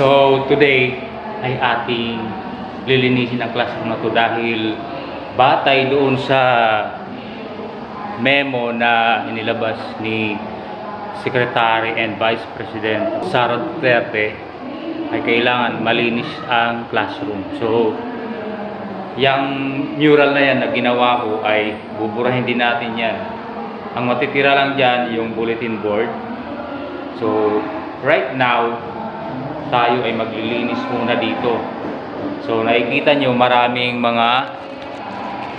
So, today ay ating lilinisin ang classroom na to dahil batay doon sa memo na inilabas ni Secretary and Vice President Sara Duterte ay kailangan malinis ang classroom. So, yung mural na yan na ginawa ko ay buburahin din natin yan. Ang matitira lang dyan yung bulletin board. So, right now, tayo ay maglilinis muna dito. So, nakikita nyo maraming mga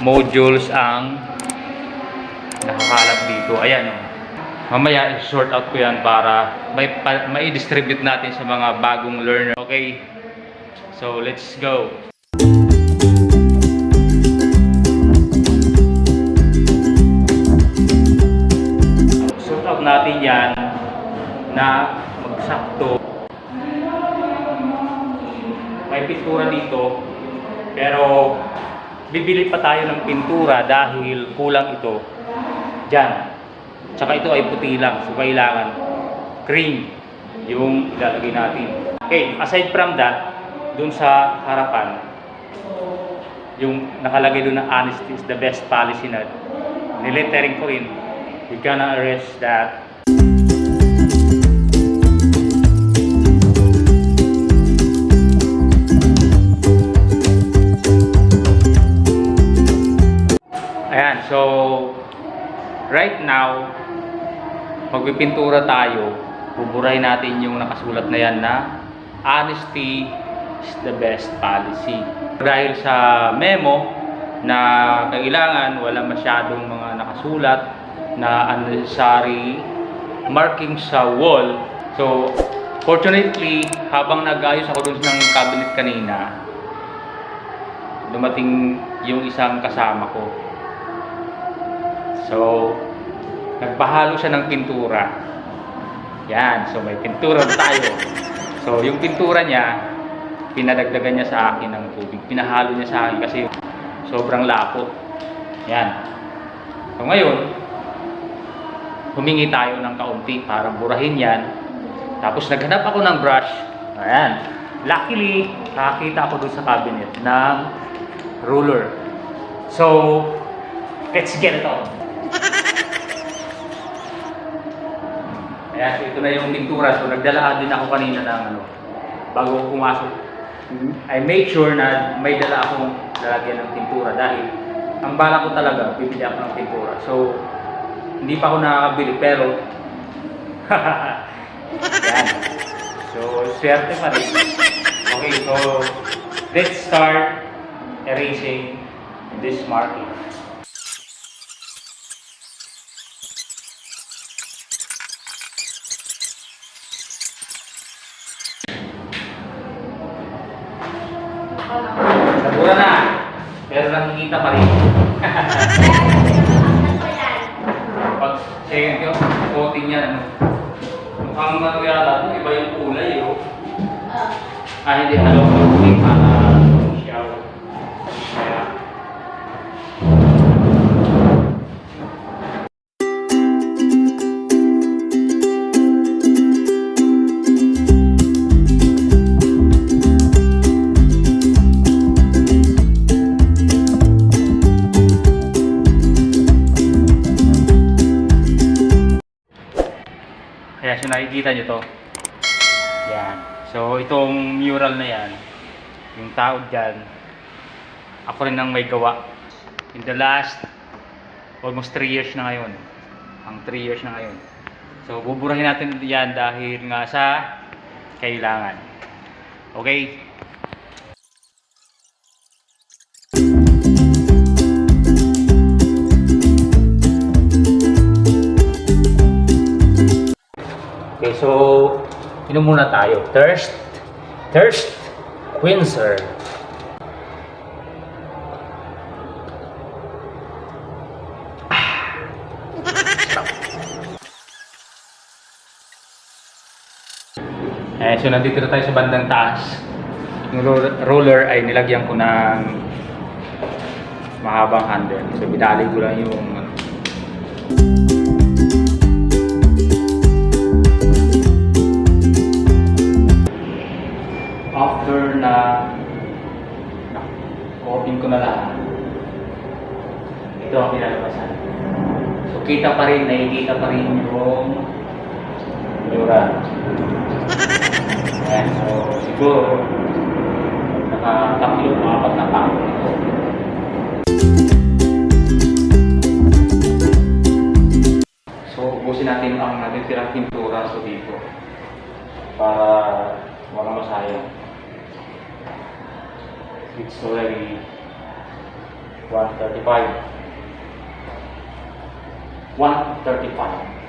modules ang nakakalat dito. Ayan o. Mamaya, i-sort out ko yan para may, pa, mai-distribute natin sa mga bagong learner. Okay? So, let's go. Sort out natin yan na magsakto. May pintura dito, pero bibili pa tayo ng pintura dahil kulang ito. Diyan. Tsaka ito ay puti lang, so kailangan cream yung ilalagay natin. Okay, aside from that, dun sa harapan, yung nakalagay doon na honesty is the best policy na nilettering ko rin. We gonna arrest that. Magpipintura tayo. Buburahin natin yung nakasulat na yan na honesty is the best policy. Dahil sa memo na kailangan wala masyadong mga nakasulat na unnecessary marking sa wall. So, fortunately, habang nag-ayos ako dun ng cabinet kanina, dumating yung isang kasama ko. So, nagpahalo siya ng pintura. Yan, so may pintura tayo. So, yung pintura niya, pinadagdagan niya sa akin ng tubig. Pinahalo niya sa akin kasi sobrang lapot. Yan. So, ngayon, humingi tayo ng kaunti para burahin yan. Tapos naghanap ako ng brush. Ayan. Luckily, nakakita ako doon sa cabinet ng ruler. So, let's get it on. Ayan, so ito na yung pintura. So, nagdala din ako kanina ng ano, bago ako pumasok. I made sure na may dala akong lalagyan ng pintura dahil ang bala ko talaga, bibili ako ng pintura. So, hindi pa ako nakakabili pero yan. So, swerte pa rin. Okay, so let's start erasing this marking. Nabura na, pero nakikita pa rin. Pag second yung coating niya, ano, mukhang yata, ito, iba yung kulay, oh. Ah, hindi, hello, coating, ah, siyaw. Kaya so nakikita nyo to. Yan. So itong mural na yan, yung tao dyan, ako rin ang may gawa. In the last, almost 3 years na ngayon. Ang 3 years na ngayon. So buburahin natin yan dahil nga sa kailangan. Okay? Okay, so inom muna tayo. Thirst. Thirst Quencher. Eh, so nandito na tayo sa bandang taas. Yung ro- roller ay nilagyan ko ng mahabang handle. So binali ko lang yung ano, na open ko na lahat, ito ang pinalabasan. So kita pa rin, nakikita pa rin yung Yura. Ayan, so siguro nakatatlo, apat na tao ito. So ubusin natin ang natitirang pintura so dito para wala masayang. It's already 135. 135.